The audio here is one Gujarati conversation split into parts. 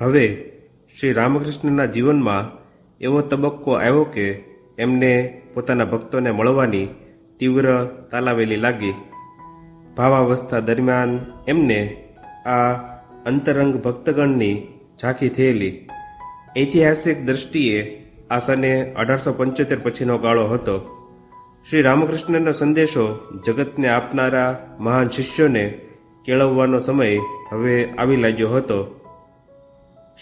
હવે શ્રી રામકૃષ્ણના જીવનમાં એવો તબક્કો આવ્યો કે એમને પોતાના ભક્તોને મળવાની તીવ્ર તાલાવેલી લાગી. ભાવાવસ્થા દરમિયાન એમને આ અંતરંગ ભક્તગણની ઝાંખી થયેલી. ઐતિહાસિક દ્રષ્ટિએ આ સને અઢારસો પંચોતેર પછીનો ગાળો હતો. શ્રી રામકૃષ્ણનો સંદેશો જગતને આપનારા મહાન શિષ્યોને કેળવવાનો સમય હવે આવી લાગ્યો હતો.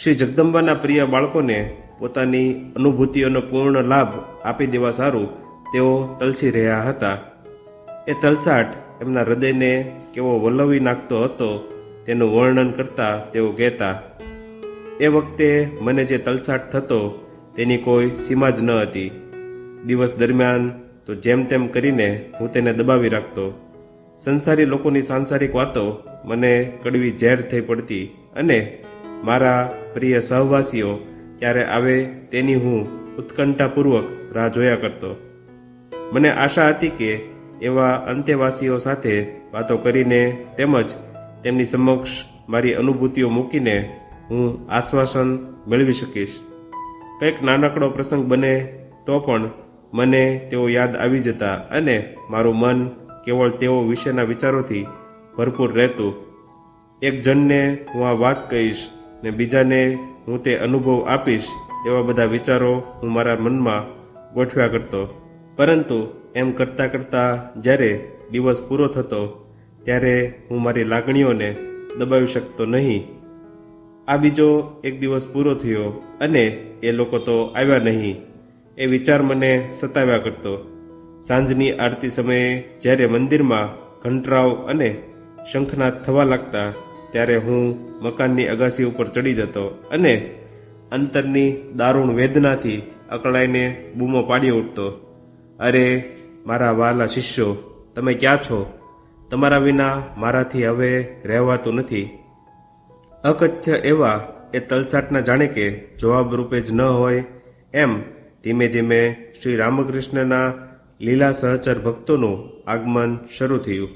શ્રી જગદંબાના પ્રિય બાળકોને પોતાની અનુભૂતિઓનો પૂર્ણ લાભ આપી દેવા સારું તેઓ તલસી રહ્યા હતા. એ તલસાટ એમના હૃદયને કેવો વલ્લવી નાખતો હતો તેનું વર્ણન કરતા તેઓ કહેતા, એ વખતે મને જે તલસાટ થતો તેની કોઈ સીમા જ ન હતી. દિવસ દરમિયાન તો જેમ તેમ કરીને હું તેને દબાવી રાખતો. સંસારી લોકોની સાંસારિક વાતો મને કડવી ઝેર થઈ પડતી અને મારા પ્રિય સહવાસીઓ, ક્યારે આવે તેની હું ઉત્કંઠાપૂર્વક રાહ જોયા કરતો. મને આશા હતી કે એવા અંતેવાસીઓ સાથે વાતો કરીને તેમજ તેમની સમક્ષ મારી અનુભૂતિઓ મૂકીને હું આશ્વાસન મેળવી શકીશ. કંઈક નાનકડો પ્રસંગ બને તો પણ મને તેઓ યાદ આવી જતા અને મારું મન કેવળ તેઓ વિશેના વિચારોથી ભરપૂર રહેતું. એક જણને હું આ વાત કહીશ ને બીજાને હું તે અનુભવ આપીશ એવા બધા વિચારો હું મારા મનમાં ગોઠવ્યા કરતો. પરંતુ એમ કરતાં કરતાં જ્યારે દિવસ પૂરો થતો, ત્યારે હું મારી લાગણીઓને દબાવી શકતો નહીં. આ બીજો એક દિવસ પૂરો થયો અને એ લોકો તો આવ્યા નહીં. એ વિચાર મને સતાવ્યા કરતો. સાંજની આરતી સમયે જ્યારે મંદિરમાં ઘંટરાવ અને શંખનાદ થવા લાગતા ત્યારે હું મકાનની અગાસી ઉપર ચડી જતો અને અંતરની દારૂણ વેદનાથી અકળાઈને બૂમો પાડી ઉઠતો. અરે, મારા વાલા શિષ્યો, તમે ક્યાં છો? તમારા વિના મારાથી હવે રહેવાતું નથી. અકથ્ય એવા એ તલસાટના જાણે કે જવાબ રૂપે જ ન હોય એમ ધીમે ધીમે શ્રી રામકૃષ્ણના લીલા સહચર ભક્તોનું આગમન શરૂ થયું.